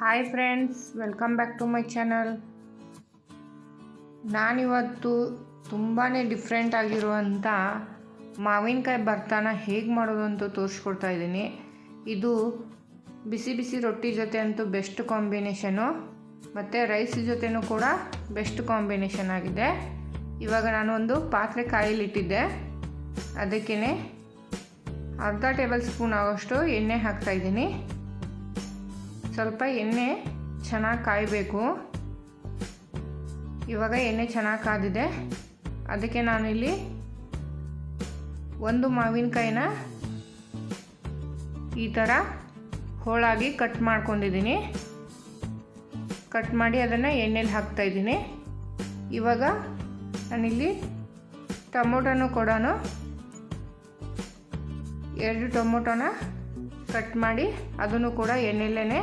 Hi friends welcome back to my channel ನಾನಿವತ್ತು ತುಂಬಾ different ಆಗಿರುವಂಥ ಮಾವಿನಕಾಯಿ ಭರ್ತಾನ ಹೇಗೆ ಮಾಡೋದು ಅಂತ ತೋರಿಸ್ಕೊಡ್ತಾ ಇದ್ದೀನಿ. ಇದು ಬಿಸಿ ಬಿಸಿ ರೊಟ್ಟಿ ಜೊತೆ ಅಂತೂ ಬೆಸ್ಟ್ ಕಾಂಬಿನೇಷನು ಮತ್ತು ರೈಸ್ ಜೊತೆನೂ ಕೂಡ ಬೆಸ್ಟ್ ಕಾಂಬಿನೇಷನ್ ಆಗಿದೆ. ಇವಾಗ ನಾನು ಒಂದು ಪಾತ್ರೆ ಕಾಯಿಲಿಟ್ಟಿದ್ದೆ ಅದಕ್ಕೇ ಅರ್ಧ ಟೇಬಲ್ ಸ್ಪೂನ್ ಆಗೋಷ್ಟು ಎಣ್ಣೆ ಹಾಕ್ತಾಯಿದ್ದೀನಿ ಸ್ವಲ್ಪ ಎಣ್ಣೆ ಚೆನ್ನಾಗಿ ಕಾಯಬೇಕು. ಇವಾಗ ಎಣ್ಣೆ ಚೆನ್ನಾಗಿ ಕಾದಿದೆ. ಅದಕ್ಕೆ ನಾನಿಲ್ಲಿ ಒಂದು ಮಾವಿನಕಾಯಿನ ಈ ಥರ ಹೋಳಾಗಿ ಕಟ್ ಮಾಡ್ಕೊಂಡಿದ್ದೀನಿ. ಕಟ್ ಮಾಡಿ ಅದನ್ನು ಎಣ್ಣೆಲಿ ಹಾಕ್ತಾಯಿದ್ದೀನಿ ಇವಾಗ ನಾನಿಲ್ಲಿ ಟೊಮೊಟೊನು ಕೂಡ ಎರಡು ಟೊಮೊಟೊನ ಕಟ್ ಮಾಡಿ ಅದನ್ನು ಕೂಡ ಎಣ್ಣೆಲೇ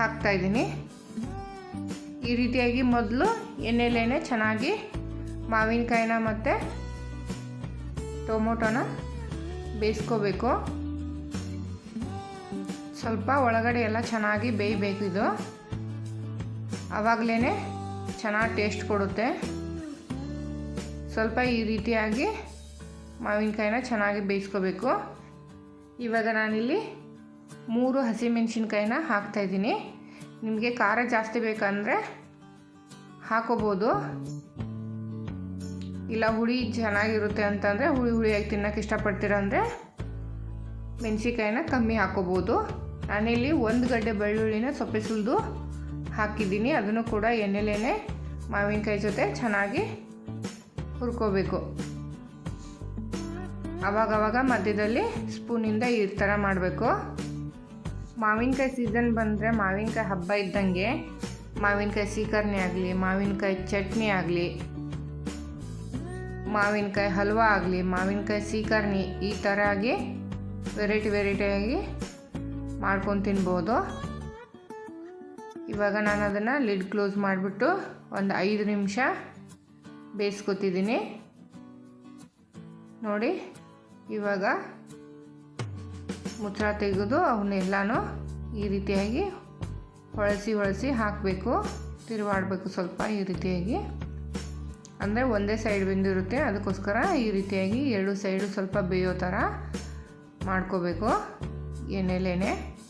ಹಾಕ್ತಾಯಿದ್ದೀನಿ. ಈ ರೀತಿಯಾಗಿ ಮೊದಲು ಎಣ್ಣೆಲೇನೆ ಚೆನ್ನಾಗಿ ಮಾವಿನಕಾಯಿನ ಮತ್ತು ಟೊಮೊಟೊನ ಬೇಯಿಸ್ಕೋಬೇಕು. ಸ್ವಲ್ಪ ಒಳಗಡೆ ಎಲ್ಲ ಚೆನ್ನಾಗಿ ಬೇಯಬೇಕು ಇದು. ಆವಾಗಲೇ ಚೆನ್ನಾಗಿ ಟೇಸ್ಟ್ ಕೊಡುತ್ತೆ. ಸ್ವಲ್ಪ ಈ ರೀತಿಯಾಗಿ ಮಾವಿನಕಾಯಿನ ಚೆನ್ನಾಗಿ ಬೇಯಿಸ್ಕೋಬೇಕು. ಇವಾಗ ನಾನಿಲ್ಲಿ ಮೂರು ಹಸಿಮೆಣಸಿನ್ಕಾಯಿನ ಹಾಕ್ತಾಯಿದ್ದೀನಿ. ನಿಮಗೆ ಖಾರ ಜಾಸ್ತಿ ಬೇಕಂದರೆ ಹಾಕೋಬೋದು. ಇಲ್ಲ ಹುಳಿ ಚೆನ್ನಾಗಿರುತ್ತೆ ಅಂತಂದರೆ ಹುಳಿ ಹುಳಿಯಾಗಿ ತಿನ್ನೋಕೆ ಇಷ್ಟಪಡ್ತೀರಂದರೆ ಕಮ್ಮಿ ಹಾಕೋಬೋದು. ನಾನಿಲ್ಲಿ ಒಂದು ಗಡ್ಡೆ ಬೆಳ್ಳುಳ್ಳಿನ ಸೊಪ್ಪೆ ಸುಲಿದು ಹಾಕಿದ್ದೀನಿ. ಅದನ್ನು ಕೂಡ ಎಣ್ಣೆಲೇ ಮಾವಿನಕಾಯಿ ಜೊತೆ ಚೆನ್ನಾಗಿ ಹುರ್ಕೋಬೇಕು. ಅವಾಗವಾಗ ಮಧ್ಯದಲ್ಲಿ ಸ್ಪೂನಿಂದ ಈ ಥರ ಮಾಡಬೇಕು. ಮಾವಿನಕಾಯಿ ಸೀಸನ್ ಬಂದರೆ ಮಾವಿನಕಾಯಿ ಹಬ್ಬ ಇದ್ದಂಗೆ ಮಾವಿನಕಾಯಿ ಸೀಕರ್ಣಿ ಆಗಲಿ, ಮಾವಿನಕಾಯಿ ಚಟ್ನಿ ಆಗಲಿ, ಮಾವಿನಕಾಯಿ ಹಲ್ವಾ ಆಗಲಿ, ಮಾವಿನಕಾಯಿ ಸೀಕರ್ಣಿ ಈ ಥರ ಆಗಿ ವೆರೈಟಿ ವೆರೈಟಿಯಾಗಿ ಮಾಡ್ಕೊಂಡು ತಿನ್ಬೋದು. ಇವಾಗ ನಾನು ಅದನ್ನು ಲಿಡ್ ಕ್ಲೋಸ್ ಮಾಡಿಬಿಟ್ಟು ಒಂದು ಐದು ನಿಮಿಷ ಬೇಯಿಸ್ಕೊತಿದ್ದೀನಿ. ನೋಡಿ, ಇವಾಗ ಮುಚ್ಚಳ ತೆಗೆದು ಅವನ್ನೆಲ್ಲನೂ ಈ ರೀತಿಯಾಗಿ ಹೊಳಸಿ ಹೊಳಸಿ ಹಾಕಬೇಕು. ತಿರುವಾಡಬೇಕು ಸ್ವಲ್ಪ ಈ ರೀತಿಯಾಗಿ. ಅಂದರೆ ಒಂದೇ ಸೈಡ್ ಬೆಂದಿರುತ್ತೆ ಅದಕ್ಕೋಸ್ಕರ ಈ ರೀತಿಯಾಗಿ ಎರಡು ಸೈಡು ಸ್ವಲ್ಪ ಬೇಯೋ ಥರ ಮಾಡ್ಕೋಬೇಕು. ಎಣ್ಣೆಲೇನೆ.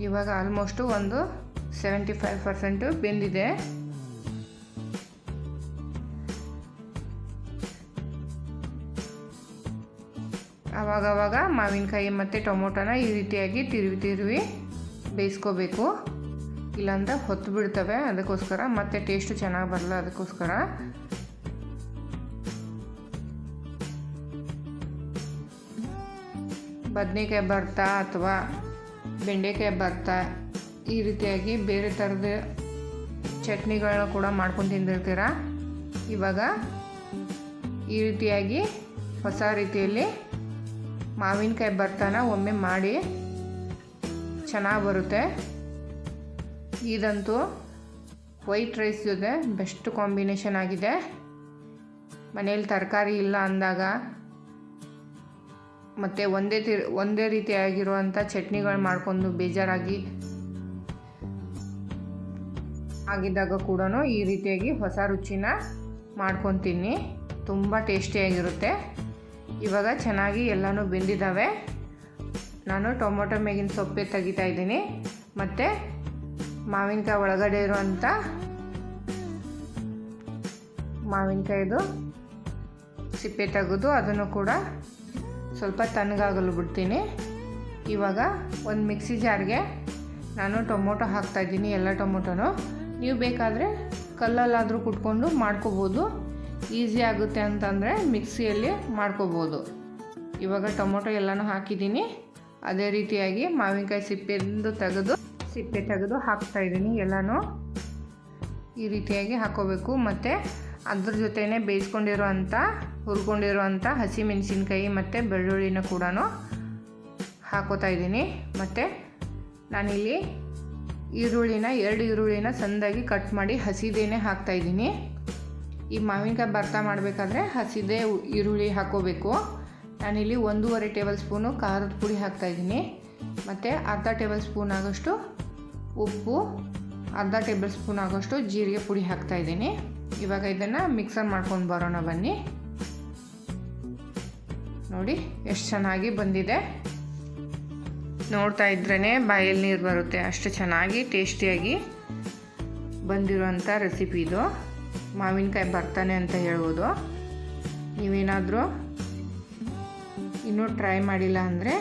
ಇವಾಗ ಆಲ್ಮೋಸ್ಟು ಒಂದು ಸೆವೆಂಟಿ ಫೈವ್ ಪರ್ಸೆಂಟು ಬೆಂದಿದೆ. ಆವಾಗವಾಗ ಮಾವಿನಕಾಯಿ ಮತ್ತು ಟೊಮೊಟೊನ ಈ ರೀತಿಯಾಗಿ ತಿರುವಿ ತಿರುವಿ ಬೇಯಿಸ್ಕೋಬೇಕು. ಇಲ್ಲಾಂದ್ರೆ ಹೊತ್ತು ಬಿಡ್ತವೆ ಅದಕ್ಕೋಸ್ಕರ, ಮತ್ತು ಟೇಸ್ಟು ಚೆನ್ನಾಗಿ ಬರಲ್ಲ ಅದಕ್ಕೋಸ್ಕರ. ಬದನೆಕಾಯಿ ಭರ್ತಾ ಅಥವಾ ಬೆಂಡೆಕಾಯಿ ಭರ್ತಾ ಈ ರೀತಿಯಾಗಿ ಬೇರೆ ಥರದ ಚಟ್ನಿಗಳನ್ನ ಕೂಡ ಮಾಡ್ಕೊಂಡು ತಿಂದಿರ್ತೀರ? ಇವಾಗ ಈ ರೀತಿಯಾಗಿ ಹೊಸ ರೀತಿಯಲ್ಲಿ ಮಾವಿನಕಾಯಿ ಭರ್ತಾನ ಒಮ್ಮೆ ಮಾಡಿ ಚೆನ್ನಾಗಿ ಬರುತ್ತೆ. ಇದಂತೂ ವೈಟ್ ರೈಸ್ ಜೊತೆ ಬೆಸ್ಟ್ ಕಾಂಬಿನೇಷನ್ ಆಗಿದೆ. ಮನೇಲಿ ತರಕಾರಿ ಇಲ್ಲ ಅಂದಾಗ ಮತ್ತು ಒಂದೇ ತಿ, ಒಂದೇ ರೀತಿಯಾಗಿರುವಂಥ ಚಟ್ನಿಗಳು ಮಾಡ್ಕೊಂಡು ಬೇಜಾರಾಗಿ ಆಗಿದ್ದಾಗ ಕೂಡ ಈ ರೀತಿಯಾಗಿ ಹೊಸ ರುಚಿನ ಮಾಡ್ಕೊತೀನಿ. ತುಂಬ ಟೇಸ್ಟಿಯಾಗಿರುತ್ತೆ. ಇವಾಗ ಚೆನ್ನಾಗಿ ಎಲ್ಲನೂ ಬೆಂದಿದ್ದಾವೆ ನಾನು ಟೊಮೊಟೊ ಮೇಗಿನ ಸೊಪ್ಪೆ ತೆಗಿತಾ ಇದ್ದೀನಿ. ಮತ್ತು ಮಾವಿನಕಾಯಿ ಒಳಗಡೆ ಇರುವಂಥ ಮಾವಿನಕಾಯಿದು ಸಿಪ್ಪೆ ತೆಗೆದು ಅದನ್ನು ಕೂಡ ಸ್ವಲ್ಪ ತಣ್ಣಗಾಗಲು ಬಿಡ್ತೀನಿ. ಇವಾಗ ಒಂದು ಮಿಕ್ಸಿ ಜಾರ್ಗೆ ನಾನು ಟೊಮೊಟೊ ಹಾಕ್ತಾಯಿದ್ದೀನಿ ಎಲ್ಲ ಟೊಮೊಟೊನು. ನೀವು ಬೇಕಾದರೆ ಕಲ್ಲಲ್ಲಾದರೂ ಕುಟ್ಕೊಂಡು ಮಾಡ್ಕೋಬೋದು. ಈಸಿ ಆಗುತ್ತೆ ಅಂತಂದರೆ ಮಿಕ್ಸಿಯಲ್ಲಿ ಮಾಡ್ಕೋಬೋದು. ಇವಾಗ ಟೊಮೊಟೊ ಎಲ್ಲನೂ ಹಾಕಿದ್ದೀನಿ. ಅದೇ ರೀತಿಯಾಗಿ ಮಾವಿನಕಾಯಿ ಸಿಪ್ಪೆಯಿಂದ ತೆಗೆದು, ಸಿಪ್ಪೆ ತೆಗೆದು ಹಾಕ್ತಾಯಿದ್ದೀನಿ ಎಲ್ಲನೂ. ಈ ರೀತಿಯಾಗಿ ಹಾಕೋಬೇಕು. ಮತ್ತು ಅದ್ರ ಜೊತೆನೇ ಬೇಯಿಸ್ಕೊಂಡಿರೋ ಅಂಥ ಹಸಿಮೆಣಸಿನ್ಕಾಯಿ ಹಸಿ ಮೆಣಸಿನ್ಕಾಯಿ ಮತ್ತು ಬೆಳ್ಳುಳ್ಳಿನ ಕೂಡ ಹಾಕೋತಾ ಇದ್ದೀನಿ. ಮತ್ತು ನಾನಿಲ್ಲಿ ಈರುಳ್ಳಿನ, ಎರಡು ಈರುಳ್ಳಿನ ಸಂದಾಗಿ ಕಟ್ ಮಾಡಿ ಹಸಿದೇನೆ ಹಾಕ್ತಾಯಿದ್ದೀನಿ ಈ ಮಾವಿನಕಾಯಿ ಭರ್ತಾ ಮಾಡಬೇಕಾದ್ರೆ ಹಸಿದೇ ಈರುಳ್ಳಿ ಹಾಕೋಬೇಕು. ನಾನಿಲ್ಲಿ ಒಂದೂವರೆ ಟೇಬಲ್ ಸ್ಪೂನು ಖಾರದ ಪುಡಿ ಹಾಕ್ತಾಯಿದ್ದೀನಿ ಮತ್ತು ಅರ್ಧ ಟೇಬಲ್ ಸ್ಪೂನ್ ಆಗೋಷ್ಟು ಉಪ್ಪು, ಅರ್ಧ ಟೇಬಲ್ ಸ್ಪೂನ್ ಆಗೋಷ್ಟು ಜೀರಿಗೆ ಪುಡಿ ಹಾಕ್ತಾಯಿದ್ದೀನಿ ಇವಾಗ ಇದನ್ನು ಮಿಕ್ಸರ್ ಮಾಡ್ಕೊಂಡು ಬರೋಣ ಬನ್ನಿ. ನೋಡಿ, ಎಷ್ಟು ಚೆನ್ನಾಗಿ ಬಂದಿದೆ. ನೋಡ್ತಾ ಇದ್ರೇ ಬಾಯಲ್ಲಿ ನೀರು ಬರುತ್ತೆ. ಅಷ್ಟು ಚೆನ್ನಾಗಿ, ಟೇಸ್ಟಿಯಾಗಿ ಬಂದಿರುವಂಥ ರೆಸಿಪಿ ಇದು. ಮಾವಿನಕಾಯಿ ಬರ್ತಾನೆ ಅಂತ ಹೇಳ್ಬೋದು. ನೀವೇನಾದರೂ ಇನ್ನೂ ಟ್ರೈ ಮಾಡಿಲ್ಲ ಅಂದರೆ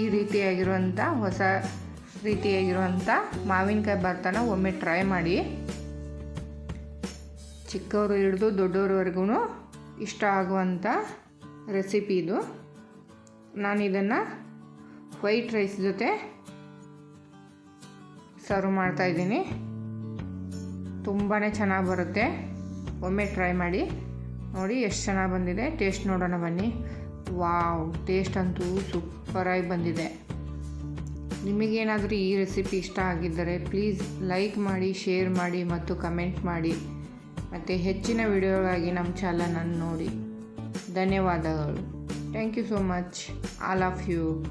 ಈ ರೀತಿಯಾಗಿರುವಂಥ ಹೊಸ ರೀತಿಯಾಗಿರುವಂಥ ಮಾವಿನಕಾಯಿ ಬರ್ತಾನ ಒಮ್ಮೆ ಟ್ರೈ ಮಾಡಿ. ಚಿಕ್ಕವರು ಹಿಡಿದು ದೊಡ್ಡವ್ರವರೆಗೂ ಇಷ್ಟ ಆಗುವಂಥ ರೆಸಿಪಿ ಇದು. ನಾನು ಇದನ್ನು ವೈಟ್ ರೈಸ್ ಜೊತೆ ಸರ್ವ್ ಮಾಡ್ತಾಯಿದ್ದೀನಿ ತುಂಬಾ ಚೆನ್ನಾಗಿ ಬರುತ್ತೆ. ಒಮ್ಮೆ ಟ್ರೈ ಮಾಡಿ. ನೋಡಿ ಎಷ್ಟು ಚೆನ್ನಾಗಿ ಬಂದಿದೆ. ಟೇಸ್ಟ್ ನೋಡೋಣ ಬನ್ನಿ. ವಾವ್ ಟೇಸ್ಟ್ ಅಂತೂ ಸೂಪರಾಗಿ ಬಂದಿದೆ. ನಿಮಗೇನಾದರೂ ಈ ರೆಸಿಪಿ ಇಷ್ಟ ಆಗಿದ್ದರೆ ಪ್ಲೀಸ್ ಲೈಕ್ ಮಾಡಿ ಶೇರ್ ಮಾಡಿ ಮತ್ತು ಕಮೆಂಟ್ ಮಾಡಿ. ಮತ್ತು ಹೆಚ್ಚಿನ ವಿಡಿಯೋಗಾಗಿ ನಮ್ಮ ಚಾನಲನ್ನು ನೋಡಿ. ಧನ್ಯವಾದಗಳು. Thank you so much all of you